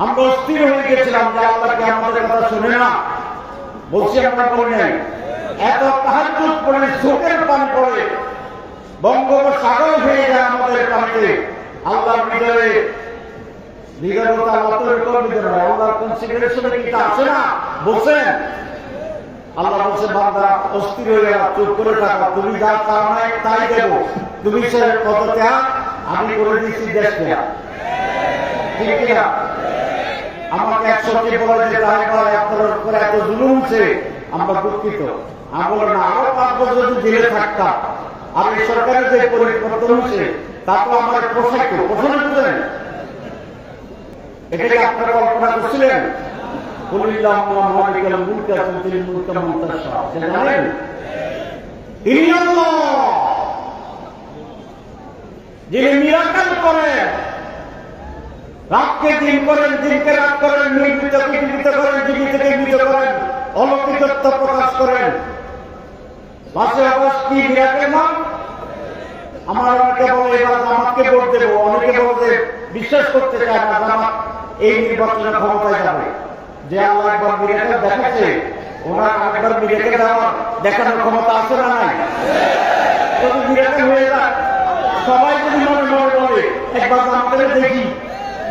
আমরা অস্থির হয়ে গেছিলাম যে আল্লাহকে আমাদের কথা শুনে না? বলছি আমরা বলি নাই? এত তাহাজুদ পড়ে চোখের পান পড়ে, বঙ্গোপসাগর হয়ে যায় আমাদের কাছে আল্লাহর তা আছে না? আল্লাহ বলছে অস্থির হয়ে করে তুমি তুমি সে কত আমি করে দিচ্ছি দেশ ঠিক কিনা? আমাকে একসঙ্গে বলে যে আপনার উপরে এত জুলুমছে আমরা দুঃখিত। আমি বললাম না আরও পাঁচ বছর যদি জেলে থাকতাম আর এই সরকারের যে পরিবর্তন হচ্ছে তা তো আমার পোশাক পোষণ করলেন এটাকে আপনারা কল্পনা করছিলেন? যিনি মিরাকল করেন রাতকে দিন করেন, দিনকে রাত করেন নির্মিতকে জীবিত করেন জীবিত করেন অলৌকিকত্ব প্রকাশ করেন। পাঁচই অগস্ট কি মিরাকেল না আমার অনেকে বলে এবার জামাতকে ভোট দেবো। অনেকে বলতে বিশ্বাস করতে চায় না, জামাত এই নির্বাচনে ক্ষমতায় যাবে। যে আল্লাহ একবার মিরাকেল দেখাচ্ছে, ওনার একবার মিরাকেল দেওয়ার দেখানোর ক্ষমতা আছে না নাই? যদি মিরাকেল হয়ে যায়, সবাই যদি মনে মনে বলে, একবার জামাতের দেখি।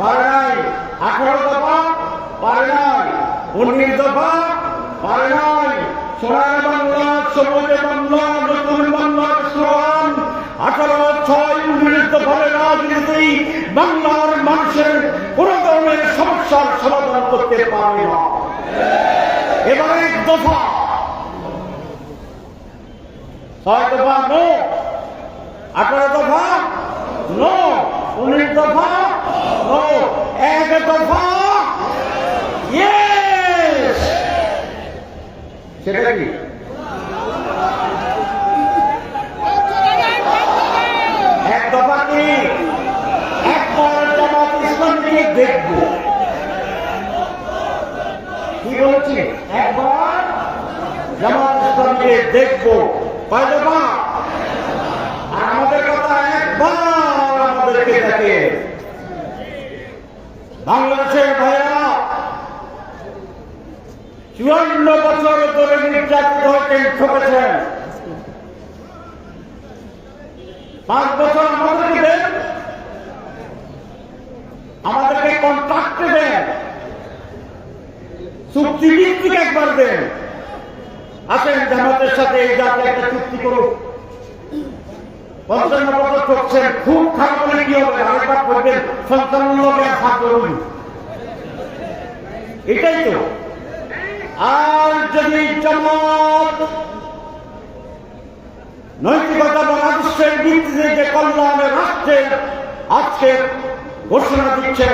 পারে নাই আঠারো দফা পারে নাই উনিশ দফা পারে নাই সোনার বাংলা সমুদ্র বাংলা, নতুন বাংলার স্লোগান আঠারো, ছয়, উনিশ দফার রাজনীতি বাংলার মানুষের কোন ধরনের সমস্যার সমাধান করতে পারে না। এবার এক দফা। ছয় দফা, নো। আঠারো দফা, নো। উনিশ দফা নো এক দফা। কি? এক দফা কি? একবার জামাত ইসলামকে আমাদের কথা একবার আমাদেরকে দেখে। বাংলাদেশের ভাইরা চুয়ান্ন বছর ধরে নির্যাতিত হয়েছেন ঠকেছেন। পাঁচ বছর আমাদেরকে দেন, আমাদেরকে কন্ট্রাক্টে দেন চুক্তি ভিত্তিক একবার দেন। আসেন জামাতের সাথে এই জাতি একটা চুক্তি করুক এটাই তো। আর যদি নৈতিকতা এবং আদর্শের ভিত্তিতে যে কল্যাণের রাষ্ট্রের আজকে ঘোষণা দিচ্ছে,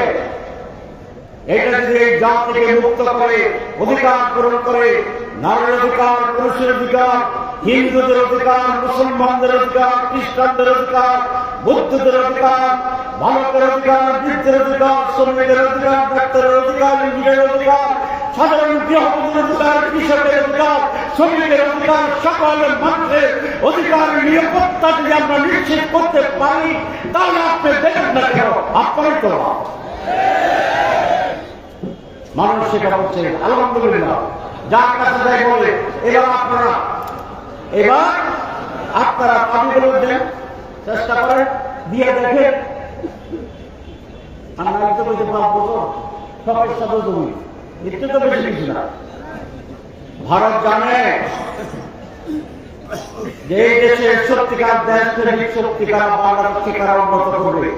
এটা যদি এই জাতিকে মুক্ত করে, অধিকার পূরণ করে, নারীর অধিকার, পুরুষের অধিকার হিন্দুদের অধিকার, মুসলমানদের অধিকার, খ্রিস্টানদের অধিকার, বৌদ্ধদের অধিকার ভারতের অধিকার, বৃদ্ধের অধিকার, শ্রমিকের অধিকার, ডাক্তারের অধিকার, ইঞ্জিনিয়ারের অধিকার, সাধারণ গৃহবধূর অধিকার, কৃষকের অধিকার, শ্রমিকের অধিকার, সকলের মানুষের অধিকার নিরাপত্তা যদি আমরা নিশ্চিত করতে পারি, তাহলে আপনি দেখেন না কেন আপনারই তো। মানুষ সেটা বলছে, আলহামদুলিল্লাহ যার কাছে যাই বলে, এবার আপনারা এবার আপনারা পানিগুলো দেন, চেষ্টা করেন, দিয়ে দেখে। ভারত জানে যে দেশে সত্যিকার দেশ সত্যিকার বাংলাদেশকে কারা উন্নত করবে।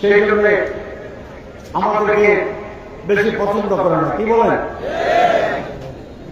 সেই জন্য আমাদেরকে বেশি পছন্দ করে না। কি বলেন?